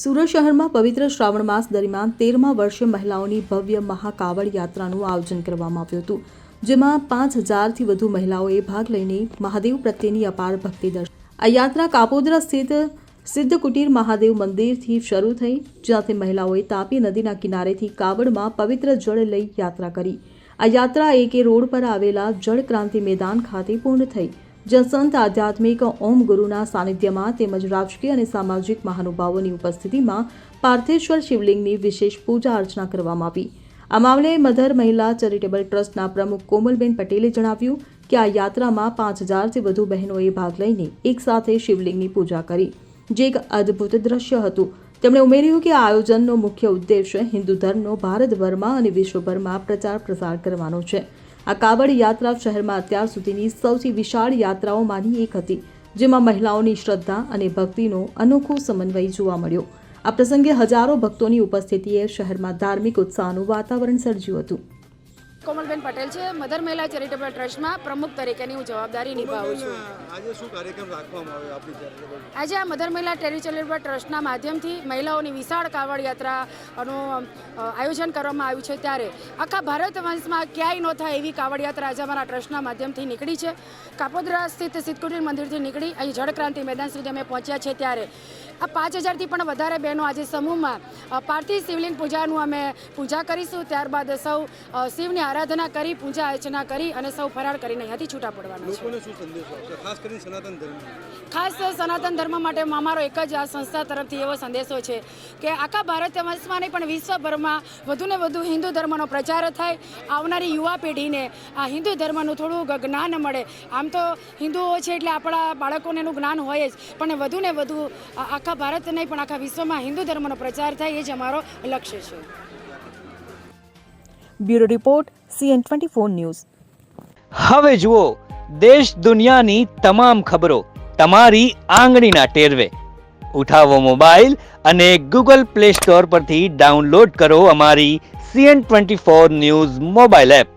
સુરત શહેરમાં પવિત્ર શ્રાવણ માસ દરમિયાન તેરમા વર્ષે મહિલાઓની ભવ્ય મહાકાવડ યાત્રાનું આયોજન કરવામાં આવ્યું હતું, જેમાં પાંચ હજારથી વધુ મહિલાઓએ ભાગ લઈને મહાદેવ પ્રત્યેની અપાર ભક્તિ દર્શાવી આ યાત્રા કાપોદરા સ્થિત સિદ્ધ કુટીર મહાદેવ મંદિરથી શરૂ થઈ, જ્યાંથી મહિલાઓએ તાપી નદીના કિનારેથી કાવડમાં પવિત્ર જળ લઈ યાત્રા કરી. આ યાત્રા એકે રોડ પર આવેલા જળક્રાંતિ મેદાન ખાતે પૂર્ણ થઈ. જ્યાં સંત આધ્યાત્મિક ઓમ ગુરુના સાનિધ્યમાં તેમજ રાજકીય અને સામાજિક મહાનુભાવોની ઉપસ્થિતિમાં પાર્થેશ્વર શિવલિંગની વિશેષ પૂજા અર્ચના કરવામાં આવી. આ મામલે મધર મહિલા ચેરિટેબલ ટ્રસ્ટના પ્રમુખ કોમલબેન પટેલે જણાવ્યું કે આ યાત્રામાં પાંચ હજારથી વધુ બહેનોએ ભાગ લઈને એકસાથે શિવલિંગની પૂજા કરી. જે એક અદ્ભુત દ્રશ્ય હતું. તેમણે ઉમેર્યું કે આ આયોજનનો મુખ્ય ઉદ્દેશ્ય હિન્દુ ધર્મનો ભારતભરમાં અને વિશ્વભરમાં પ્રચાર પ્રસાર કરવાનો છે. આ કાવડ યાત્રા શહેરમાં અત્યાર સુધીની સૌથી વિશાળ યાત્રાઓમાંની એક હતી, જેમાં મહિલાઓની શ્રદ્ધા અને ભક્તિનો અનોખો સમન્વય જોવા મળ્યો. આ પ્રસંગે હજારો ભક્તોની ઉપસ્થિતિએ શહેરમાં ધાર્મિક ઉત્સાહનું વાતાવરણ સર્જ્યું હતું. કોમલબેન પટેલ છે મધર મહિલા ચેરિટેબલ ટ્રસ્ટમાં પ્રમુખ તરીકેની હું જવાબદારી નિભાવું છું. આજે શું કાર્યક્રમ રાખવામાં આવ્યો આપણી ચેરિટેબલ આજે આ મધર મહિલા ચેરિટેબલ ટ્રસ્ટના માધ્યમથી મહિલાઓની વિશાળ કાવડ યાત્રાનું આયોજન કરવામાં આવ્યું છે ત્યારે આખા ભારત વંશમાં ક્યાંય ન થાય એવી કાવડ યાત્રા આજે અમારા ટ્રસ્ટના માધ્યમથી નીકળી છે. કાપોદ્રા સ્થિત સિદ્ધકુટીર મંદિરથી નીકળી અહીં જળક્રાંતિ મેદાન સુધી અમે પહોંચ્યા છે ત્યારે આ પાંચ હજારથી પણ વધારે બહેનો આજે સમૂહમાં પાર્થિવ શિવલિંગ પૂજાનું અમે પૂજા કરીશું. ત્યારબાદ સૌ શિવની આરાધના કરી પૂજા અર્ચના કરી અને સૌ ફરાળ કરીને અહીંયાથી છૂટા પડવાના છે. ખાસ સનાતન ધર્મ. માટે અમારો એક જ આ સંસ્થા તરફથી એવો સંદેશો છે કે આખા ભારત વર્ષમાં નહીં પણ વિશ્વભરમાં વધુને વધુ હિન્દુ ધર્મનો પ્રચાર થાય. આવનારી યુવા પેઢીને આ હિન્દુ ધર્મનું થોડું જ્ઞાન મળે. આમ તો હિન્દુઓ છે એટલે આપણા બાળકોને એનું જ્ઞાન હોય જ. પણ વધુને વધુ આ- આખા ભારત નહીં પણ આખા વિશ્વમાં હિન્દુ ધર્મનો પ્રચાર થાય એ જ અમારો લક્ષ્ય છે. Bureau report CN twenty four news. હવે જુઓ દેશ દુનિયાની તમામ ખબરો તમારી આંગળીના ટેરવે. ઉઠાવો મોબાઈલ અને ગૂગલ પ્લે સ્ટોર પરથી ડાઉનલોડ કરો અમારી CN twenty four news mobile app.